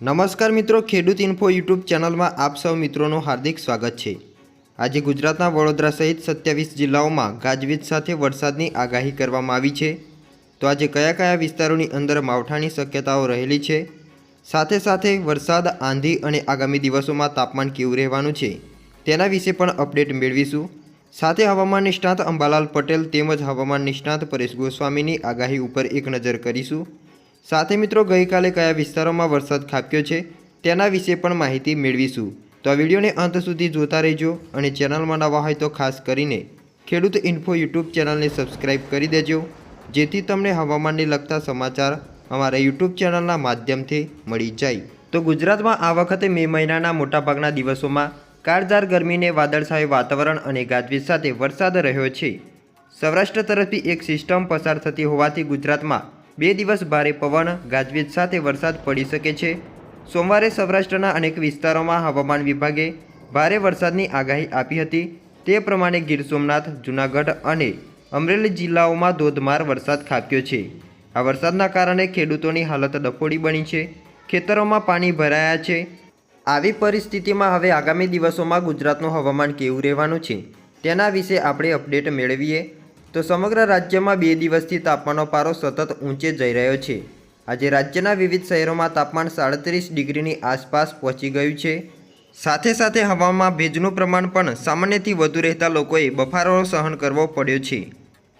નમસ્કાર મિત્રો, ખેડૂત ઇન્ફો યુટ્યુબ ચેનલમાં આપ સૌ મિત્રોનું હાર્દિક સ્વાગત છે. આજે ગુજરાતના વડોદરા સહિત સત્યાવીસ જિલ્લાઓમાં ગાજવીજ સાથે વરસાદની આગાહી કરવામાં આવી છે. તો આજે કયા કયા વિસ્તારોની અંદર માવઠાની શક્યતાઓ રહેલી છે? સાથે સાથે વરસાદ, આંધી અને આગામી દિવસોમાં તાપમાન કેવું રહેવાનું છે, તેના વિશે પણ અપડેટ મેળવીશું. સાથે હવામાન નિષ્ણાત અંબાલાલ પટેલ તેમજ હવામાન નિષ્ણાત પરેશ ગોસ્વામીની આગાહી ઉપર એક નજર કરીશું. સાથે મિત્રો ગઈકાલે કયા વિસ્તારોમાં વરસાદ ખાબક્યો છે તેના વિશે પણ માહિતી મેળવીશું. તો આ વિડીયોને અંત સુધી જોતા રહેજો અને ચેનલમાં નવા હોય તો ખાસ કરીને ખેડૂત ઇન્ફો યુટ્યુબ ચેનલને સબસ્ક્રાઇબ કરી દેજો, જેથી તમને હવામાનને લગતા સમાચાર અમારા યુટ્યુબ ચેનલના માધ્યમથી મળી જાય. તો ગુજરાતમાં આ વખતે મે મહિનાના મોટાભાગના દિવસોમાં કાળઝાળ ગરમીને વાદળછાયું વાતાવરણ અને ગાજવીજ સાથે વરસાદ રહ્યો છે. સૌરાષ્ટ્ર તરફથી એક સિસ્ટમ પસાર થતી હોવાથી ગુજરાતમાં બે દિવસ ભારે પવન, ગાજવીજ સાથે વરસાદ પડી શકે છે. સોમવારે સૌરાષ્ટ્રના અનેક વિસ્તારોમાં હવામાન વિભાગે ભારે વરસાદની આગાહી આપી હતી. તે પ્રમાણે ગીર સોમનાથ, જૂનાગઢ અને અમરેલી જિલ્લાઓમાં ધોધમાર વરસાદ ખાબક્યો છે. આ વરસાદના કારણે ખેડૂતોની હાલત ડફોડી બની છે. ખેતરોમાં પાણી ભરાયા છે. આવી પરિસ્થિતિમાં હવે આગામી દિવસોમાં ગુજરાતનું હવામાન કેવું રહેવાનું છે, તેના વિશે આપણે અપડેટ મેળવીએ. તો સમગ્ર રાજ્યમાં બે દિવસથી તાપમાનનો પારો સતત ઊંચે જઈ રહ્યો છે. આજે રાજ્યના વિવિધ શહેરોમાં તાપમાન સાડત્રીસ ડિગ્રીની આસપાસ પહોંચી ગયું છે. સાથે સાથે હવામાં ભેજનું પ્રમાણ પણ સામાન્યથી વધુ રહેતા લોકોએ બફારો સહન કરવો પડ્યો છે.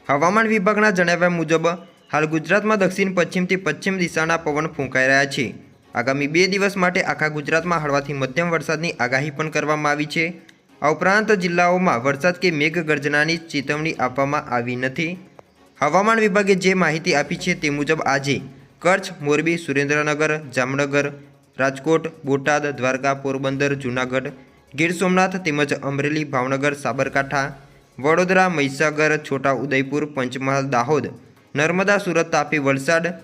હવામાન વિભાગના જણાવ્યા મુજબ, હાલ ગુજરાતમાં દક્ષિણ, પશ્ચિમથી પશ્ચિમ દિશાના પવન ફૂંકાઈ રહ્યા છે. આગામી બે દિવસ માટે આખા ગુજરાતમાં હળવાથી મધ્યમ વરસાદની આગાહી પણ કરવામાં આવી છે. આ ઉપરાંત જિલ્લાઓમાં વરસાદ કે મેઘગર્જનાની ચેતવણી આપવામાં આવી નથી. હવામાન વિભાગે જે માહિતી આપી છે તે મુજબ આજે કચ્છ, મોરબી, સુરેન્દ્રનગર, જામનગર, રાજકોટ, બોટાદ, દ્વારકા, પોરબંદર, જૂનાગઢ, ગીર સોમનાથ તેમજ અમરેલી, ભાવનગર, સાબરકાંઠા, વડોદરા, મહીસાગર છોટા ઉદયપુર પંચમહાલ, દાહોદ, નર્મદા, સુરત તાપી વલસાડ,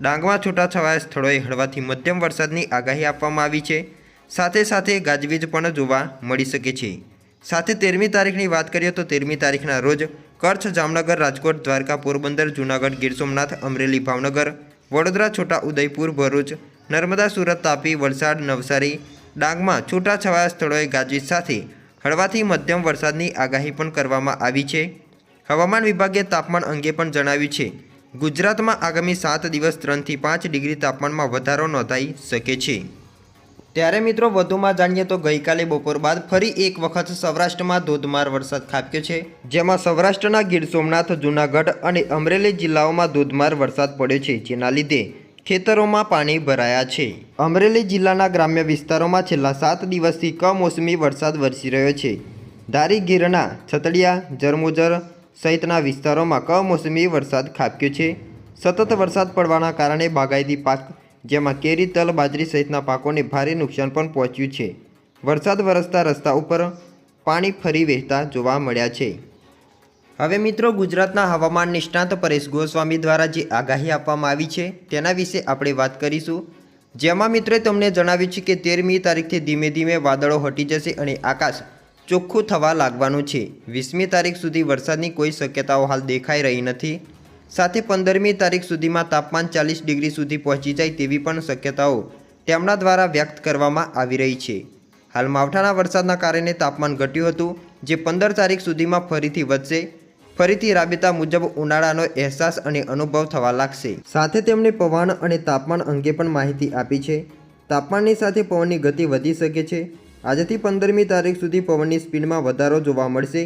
ડાંગમાં છૂટાછવાયા સ્થળોએ હળવાથી મધ્યમ વરસાદની આગાહી આપવામાં આવી છે. સાથે સાથે ગાજવીજ પણ જોવા મળી શકે છે. સાથે તેરમી તારીખની વાત કરીએ તો તેરમી તારીખના રોજ કચ્છ જામનગર રાજકોટ દ્વારકા પોરબંદર જૂનાગઢ ગીર સોમનાથ અમરેલી ભાવનગર વડોદરા છોટા ઉદયપુર ભરૂચ નર્મદા સુરત તાપી વલસાડ નવસારી ડાંગમાં છૂટાછવાયા સ્થળોએ ગાજવીજ સાથે હળવાથી મધ્યમ વરસાદની આગાહી પણ કરવામાં આવી છે. હવામાન વિભાગે તાપમાન અંગે પણ જણાવ્યું છે. ગુજરાતમાં આગામી સાત દિવસ ત્રણથી પાંચ ડિગ્રી તાપમાનમાં વધારો નોંધાઈ શકે છે. ત્યારે મિત્રો વધુમાં જાણીએ તો ગઈકાલે બપોર બાદ ફરી એક વખત સૌરાષ્ટ્રમાં ધોધમાર વરસાદ ખાબક્યો છે, જેમાં સૌરાષ્ટ્રના ગીર સોમનાથ, જૂનાગઢ અને અમરેલી જિલ્લાઓમાં ધોધમાર વરસાદ પડ્યો છે, જેના લીધે ખેતરોમાં પાણી ભરાયા છે. અમરેલી જિલ્લાના ગ્રામ્ય વિસ્તારોમાં છેલ્લા સાત દિવસથી કમોસમી વરસાદ વરસી રહ્યો છે. ધારી ગીરના છતડિયા, જરમુજર સહિતના વિસ્તારોમાં કમોસમી વરસાદ ખાબક્યો છે. સતત વરસાદ પડવાના કારણે બાગાયતી પાક જેમાં કેરી, તલ, બાજરી સહિતના પાકોને ભારે નુકસાન પણ પહોંચ્યું છે. વરસાદ વરસતા રસ્તા ઉપર પાણી ફરી વહેતા જોવા મળ્યા છે. હવે મિત્રો, ગુજરાતના હવામાન નિષ્ણાત પરેશ ગોસ્વામી દ્વારા જે આગાહી આપવામાં આવી છે તેના વિશે આપણે વાત કરીશું. જેમાં મિત્રોએ તમને જણાવ્યું છે કે તેરમી તારીખથી ધીમે ધીમે વાદળો હટી જશે અને આકાશ ચોખ્ખું થવા લાગવાનું છે. વીસમી તારીખ સુધી વરસાદની કોઈ શક્યતાઓ હાલ દેખાઈ રહી નથી. સાથે પંદરમી તારીખ સુધીમાં તાપમાન ચાલીસ ડિગ્રી સુધી પહોંચી જાય તેવી પણ શક્યતાઓ તેમના દ્વારા વ્યક્ત કરવામાં આવી રહી છે. હાલ માવઠાના વરસાદના કારણે તાપમાન ઘટ્યું હતું, જે પંદર તારીખ સુધીમાં ફરીથી વધશે. ફરીથી રાબેતા મુજબ ઉનાળાનો અહેસાસ અને અનુભવ થવા લાગશે. સાથે તેમણે પવન અને તાપમાન અંગે પણ માહિતી આપી છે. તાપમાનની સાથે પવનની ગતિ વધી શકે છે. આજથી પંદરમી તારીખ સુધી પવનની સ્પીડમાં વધારો જોવા મળશે.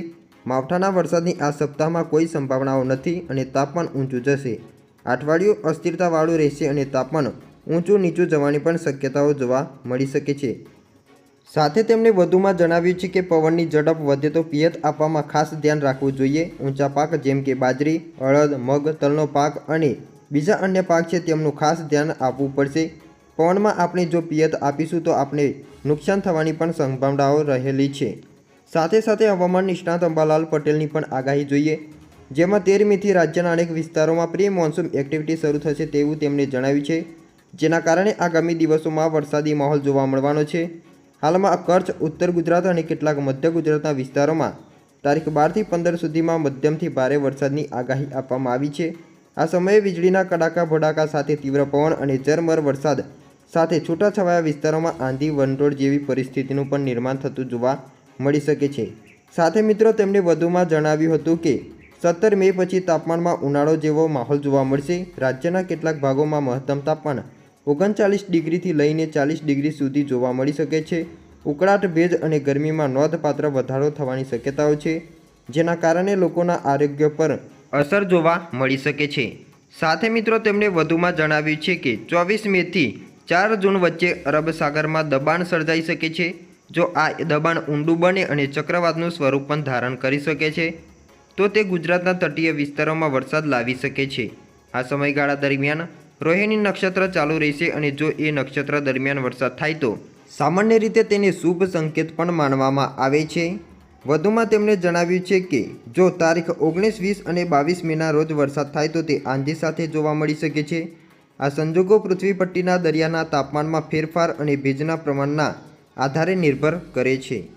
માવઠાના વરસાદની આ સપ્તાહમાં કોઈ સંભાવનાઓ નથી અને તાપમાન ઊંચું જશે. અઠવાડિયું અસ્થિરતાવાળું રહેશે અને તાપમાન ઊંચું નીચું જવાની પણ શક્યતાઓ જોવા મળી શકે છે. સાથે તેમણે વધુમાં જણાવ્યું છે કે પવનની ઝડપ વધે તો પિયત આપવામાં ખાસ ધ્યાન રાખવું જોઈએ. ઊંચા પાક જેમ કે બાજરી અડદ મગ, તલનો પાક અને બીજા અન્ય પાક છે તેમનું ખાસ ધ્યાન આપવું પડશે. પવનમાં આપણે જો પિયત આપીશું તો આપણે નુકસાન થવાની પણ સંભાવનાઓ રહેલી છે. સાથે સાથે હવામાન નિષ્ણાત અંબાલાલ પટેલની પણ આગાહી જોઈએ. જેમાં તેરમીથી રાજ્યના અનેક વિસ્તારોમાં પ્રી મોન્સૂન એક્ટિવિટી શરૂ થશે તેવું તેમણે જણાવ્યું છે. જેના કારણે આગામી દિવસોમાં વરસાદી માહોલ જોવા મળવાનો છે. હાલમાં કચ્છ, ઉત્તર ગુજરાત અને કેટલાક મધ્ય ગુજરાતના વિસ્તારોમાં તારીખ બારથી પંદર સુધીમાં મધ્યમથી ભારે વરસાદની આગાહી આપવામાં આવી છે. આ સમયે વીજળીના કડાકા, ભડાકા સાથે તીવ્ર પવન અને ઝરમર વરસાદ સાથે છૂટાછવાયા વિસ્તારોમાં આંધી વંટોળ જેવી પરિસ્થિતિનું પણ નિર્માણ થતું જોવા મળી શકે છે. સાથે મિત્રો, તેમણે વધુમાં જણાવ્યું હતું કે, સત્તર મે પછી તાપમાનમાં ઉનાળો જેવો માહોલ જોવા મળશે. રાજ્યના કેટલાક ભાગોમાં મહત્તમ તાપમાન ઓગણચાલીસ ડિગ્રીથી લઈને ચાલીસ ડિગ્રી સુધી જોવા મળી શકે છે. ઉકળાટ, ભેજ અને ગરમીમાં નોંધપાત્ર વધારો થવાની શક્યતાઓ છે, જેના કારણે લોકોના આરોગ્ય પર અસર જોવા મળી શકે છે. સાથે મિત્રો, તેમણે વધુમાં જણાવ્યું છે કે, ચોવીસ મેથી ચાર જૂન વચ્ચે અરબ સાગરમાં દબાણ સર્જાઈ શકે છે. જો આ દબાણ ઊંડું બને અને ચક્રવાતનું સ્વરૂપ પણ ધારણ કરી શકે છે, તો તે ગુજરાતના તટીય વિસ્તારોમાં વરસાદ લાવી શકે છે. આ સમયગાળા દરમિયાન રોહિણી નક્ષત્ર ચાલુ રહેશે અને જો એ નક્ષત્ર દરમિયાન વરસાદ થાય તો સામાન્ય રીતે તેને શુભ સંકેત પણ માનવામાં આવે છે. વધુમાં તેમણે જણાવ્યું છે કે, જો તારીખ ઓગણીસ, વીસ અને બાવીસ મેના રોજ વરસાદ થાય તો તે આંધી સાથે જોવા મળી શકે છે. આ સંજોગો પૃથ્વી પટ્ટીના દરિયાના તાપમાનમાં ફેરફાર અને ભેજના પ્રમાણના આધારે નિર્ભર કરે છે.